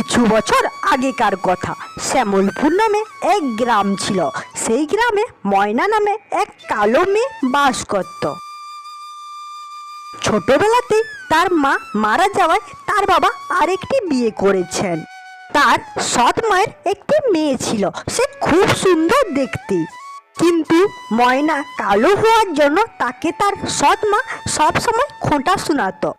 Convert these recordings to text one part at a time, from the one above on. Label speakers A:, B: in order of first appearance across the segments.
A: কিছু বছর আগেকার কথা। শ্যামলপুর নামে এক গ্রাম ছিল। সেই গ্রামে ময়না নামে এক কালো মেয়ে বাস করত। ছোটবেলাতে তার মা মারা যাওয়ায় তার বাবা আরেকটি বিয়ে করেছেন। তার সৎ মায়ের একটি মেয়ে ছিল। সে খুব সুন্দর দেখতে। কিন্তু ময়না কালো হওয়ার জন্য তাকে তার সৎ মা সবসময় খোঁটা শোনাতো।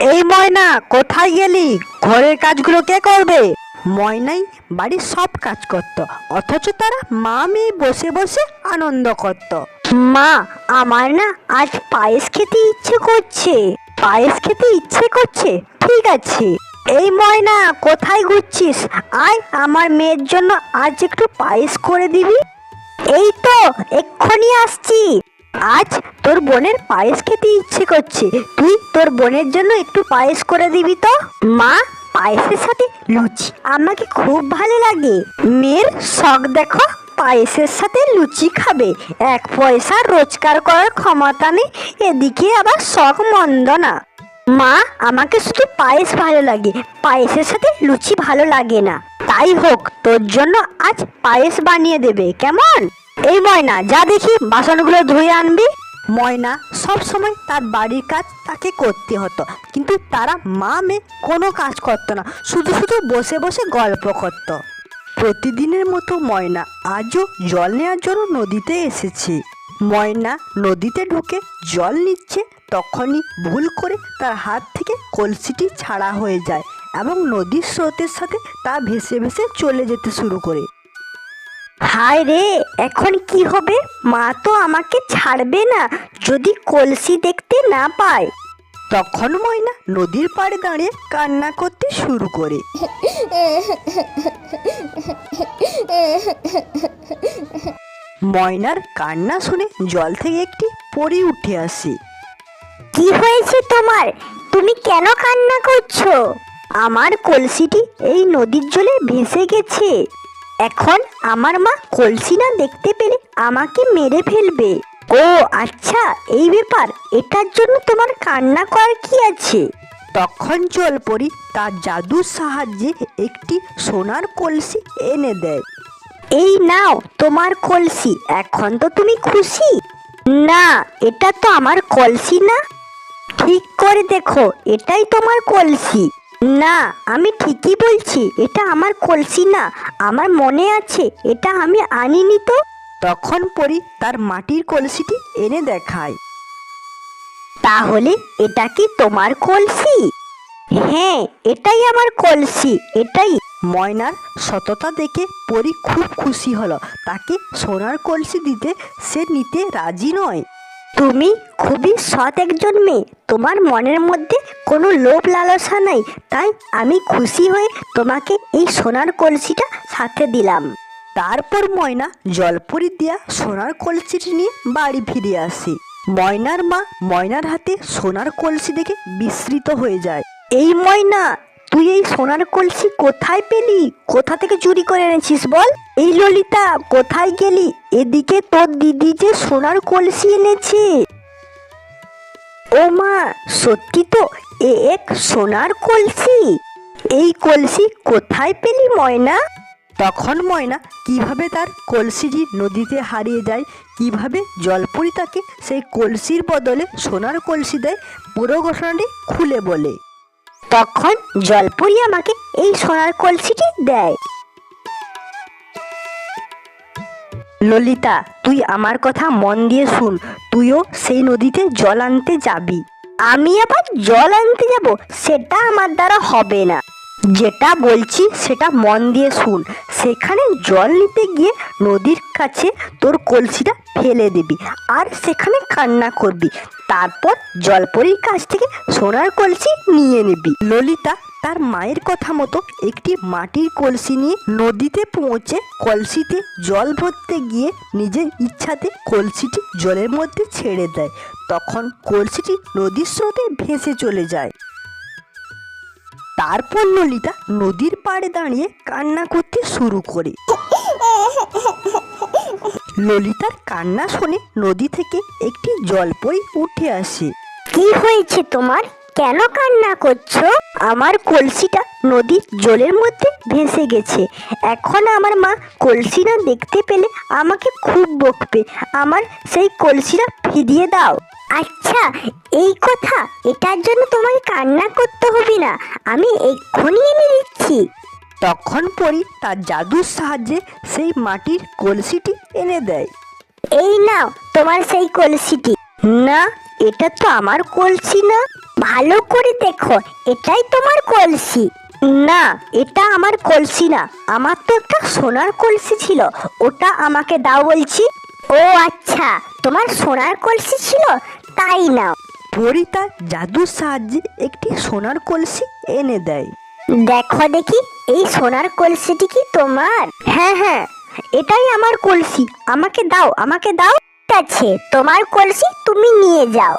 A: এই ময়না, কোথায় গেলি? ঘরের কাজগুলো কে করবে? ময়নাই বাড়ির সব কাজ করত, অথচ তারা মা মেয়ে বসে বসে আনন্দ করত।
B: মা, আমার না আজ পায়েস খেতে ইচ্ছে করছে। পায়েস খেতে ইচ্ছে করছে, ঠিক আছে। এই ময়না, কোথায় ঘুরছিস? আয়, আমার মেয়ের জন্য আজ একটু পায়েস করে দিবি। এই তো, এক্ষুনি আসছি। আজ তোর বোনের পায়েস খেতে ইচ্ছে করছে। তুই তোর বোনের জন্য একটু পায়েস করে দিবি তো? মা, পায়েসের সাথে লুচি। আমাকে খুব ভালো লাগে। মেয়ের শখ দেখো, পায়েসের সাথে লুচি খাবে। এক পয়সা রোজগার করার ক্ষমতা নেই, এদিকে আবার শখ মন্দ না। মা, আমাকে শুধু পায়েস ভালো লাগে। পায়েসের সাথে লুচি ভালো লাগে না। তাই হোক, তোর জন্য আজ পায়েস বানিয়ে দেবে, কেমন? এই ময়না, যা দেখি বাসনগুলো ধুয়ে আনবি?
A: ময়না, সব সময় তার বাড়ির কাজ তাকে করতে হতো, কিন্তু তারা মা মেয়ে কোনো কাজ করতো না, শুধু শুধু বসে বসে গল্প করত। প্রতিদিনের মতো ময়না, আজও জল নেওয়ার জন্য নদীতে এসেছে। ময়না নদীতে ঢুকে জল নিচ্ছে, তখনই ভুল করে তার হাত থেকে কলসিটি ছাড়া হয়ে যায় এবং নদীর স্রোতের সাথে তা ভেসে ভেসে চলে যেতে শুরু করে।
B: হায় রে এখন কি হবে? মা তো আমাকে ছাড়বে না যদি কলসি দেখতে না পায়।
A: তখন ময়না নদীর পাড়ে দাঁড়িয়ে কান্না করতে শুরু করে। ময়নার কান্না শুনে জল থেকে একটি পরি উঠে আসে।
B: কি হয়েছে তোমার? তুমি কেন কান্না করছ? আমার কলসিটি এই নদীর জলে ভেসে গেছে। এখন আমার মা কলসি না দেখতে পেলে আমাকে মেরে ফেলবে। ও আচ্ছা এই ব্যাপার, এটার জন্য তোমার কান্না করার কি আছে?
A: তখন জলপরি তার জাদুর সাহায্যে একটি সোনার কলসি এনে দেয়।
B: এই নাও তোমার কলসি, এখন তো তুমি খুশি? না, এটা তো আমার কলসি না। ঠিক করে দেখো, এটাই তোমার কলসি। না, আমি ঠিকই বলছি, এটা আমার কলসি না, আমার মনে আছে, এটা আমি আনিনি তো।
A: তখন পরি তার মাটির কলসিটি এনে দেখায়।
B: তাহলে এটা কি তোমার কলসি? হ্যাঁ এটাই আমার কলসি, এটাই।
A: ময়নার সততা দেখে পরি খুব খুশি হলো। তাকে সোনার কলসি দিতে সে নিতে রাজি নয়।
B: তুমি খুবই সৎ একজন মেয়ে। তোমার মনের মধ্যে কোনো লোভ লালসা নাই। তাই আমি খুশি হয়ে তোমাকে এই সোনার কলসিটা সাথে দিলাম।
A: তারপর ময়না জলপুরি দিয়া সোনার কলসিটি নিয়ে বাড়ি ফিরে আসে। ময়নার মা ময়নার হাতে সোনার কলসি দেখে বিস্মৃত হয়ে যায়।
B: এই ময়না, তুই এই সোনার কলসি কোথায় পেলি? কোথা থেকে চুরি করে এনেছিস বল? এই ললিতা, কোথায় গেলি? এদিকে তোর দিদি যে সোনার কলসি এনেছে। ও মা, সত্যি তো, এ এক সোনার কলসি। এই কলসি কোথায় পেলি ময়না?
A: তখন ময়না কীভাবে তার কলসিটি নদীতে হারিয়ে যায়, কীভাবে জলপরি তাকে সেই কলসির বদলে সোনার কলসি দেয়, পুরো ঘটনাটি খুলে বলে।
B: তখন জলপুরি আমাকে এই সোনার কলসিটি দেয়। ললিতা, তুই আমার কথা মন দিয়ে শুন। তুইও সেই নদীতে জল আনতে যাবি। আমি আবার জল আনতে যাব, সেটা আমার দ্বারা হবে না। যেটা বলছি, সেটা মন দিয়ে শুন। সেখানে জল নিতে গিয়ে নদীর কাছে তোর কলসিটা ফেলে দিবি আর সেখানে কান্না করবি। তারপর জলপরির কাছ থেকে সোনার কলসি নিয়ে নিবি।
A: ললিতা তার মায়ের কথা মতো একটি মাটির কলসি নিয়ে নদীতে পৌঁছে কলসিতে জল ভরতে গিয়ে নিজের ইচ্ছাতে কলসিটি জলের মধ্যে ছেড়ে দেয়। তখন কলসিটি নদীর স্রোতে ভেসে চলে যায়। তারপর ললিতা নদীর পাড়ে দাঁড়িয়ে কান্না করতে শুরু করে। ললিতার কান্না শুনে নদী থেকে একটি জলপরি উঠে আসে।
B: কি হয়েছে তোমার? কেন কান্না করছ? আমার কলসিটা নদীর জলের মধ্যে ভেসে গেছে। এখন আমার মা কলসি না দেখতে পেলে আমাকে খুব বকবে। আমার সেই কলসিটা ফিরিয়ে দাও। আচ্ছা এই কথা এটার জন্য তোমাকে কান্না করতে হবে না। আমি এক্ষুনি এনে দিচ্ছি।
A: তখন পরি তার জাদুর সাহায্যে সেই মাটির কলসিটি এনে দেয়।
B: এই নাও তোমার সেই কলসিটি।
A: না এটা তো আমার কলসি না।
B: ভালো করে দেখো এটাই তোমার কলসি।
A: না এটা আমার কলসি না আমার তো একটা সোনার কলসি ছিল ওটা আমাকে দাও বলছি।
B: ও আচ্ছা তোমার সোনার কলসি ছিল? তাই নাও।
A: পরি তার জাদুর সাহায্যে একটি সোনার কলসি এনে দেয়।
B: দেখো দেখি এই সোনার কলসিটি কি তোমার?
A: হ্যাঁ হ্যাঁ এটাই আমার কলসি আমাকে দাও আমাকে দাও
B: ঠিক আছে তোমার কলসি তুমি নিয়ে যাও।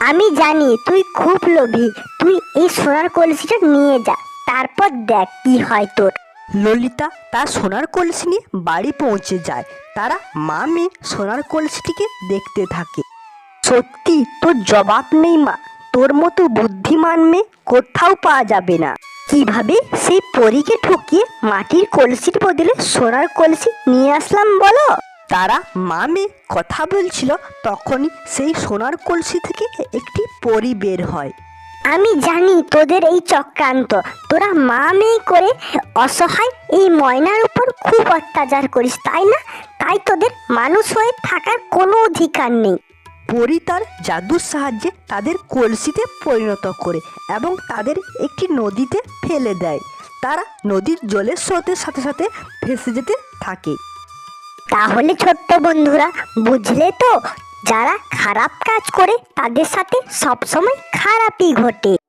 B: আমি জানি তুই খুব লোভী। তুই এই সোনার কলসিটা নিয়ে যা তারপর দেখ কি হয় তোর।
A: ললিতা তার সোনার কলসি নিয়ে বাড়ি পৌঁছে যায়। তারা মা মেয়ে সোনার কলসিটিকে দেখতে থাকে। সত্যি তোর জবাব নেই মা। তোর মতো বুদ্ধিমান মেয়ে কোথাও পাওয়া যাবে না। কীভাবে? সেই পরীকে ঠকিয়ে মাটির কলসির বদলে সোনার কলসি নিয়ে আসলাম বলো। তারা মা মেয়ে কথা বলছিল তখনই সেই সোনার কলসি থেকে একটি পরি বের হয়।
B: আমি জানি তোদের এই চক্রান্ত। তোরা মা মেয়ে করে অসহায় এই ময়নার উপর খুব অত্যাচার করিস তাই না? তাই তোদের মানুষ হয়ে থাকার কোনো অধিকার নেই।
A: পরি তার জাদুর সাহায্যে তাদের কলসিতে পরিণত করে এবং তাদের একটি নদীতে ফেলে দেয়। তারা নদীর জলের স্রোতের সাথে সাথে ভেসে যেতে থাকে।
B: তাহলে ছোট্ট বন্ধুরা বুঝলে তো? যারা খারাপ কাজ করে তাদের সাথে সবসময় খারাপই ঘটে।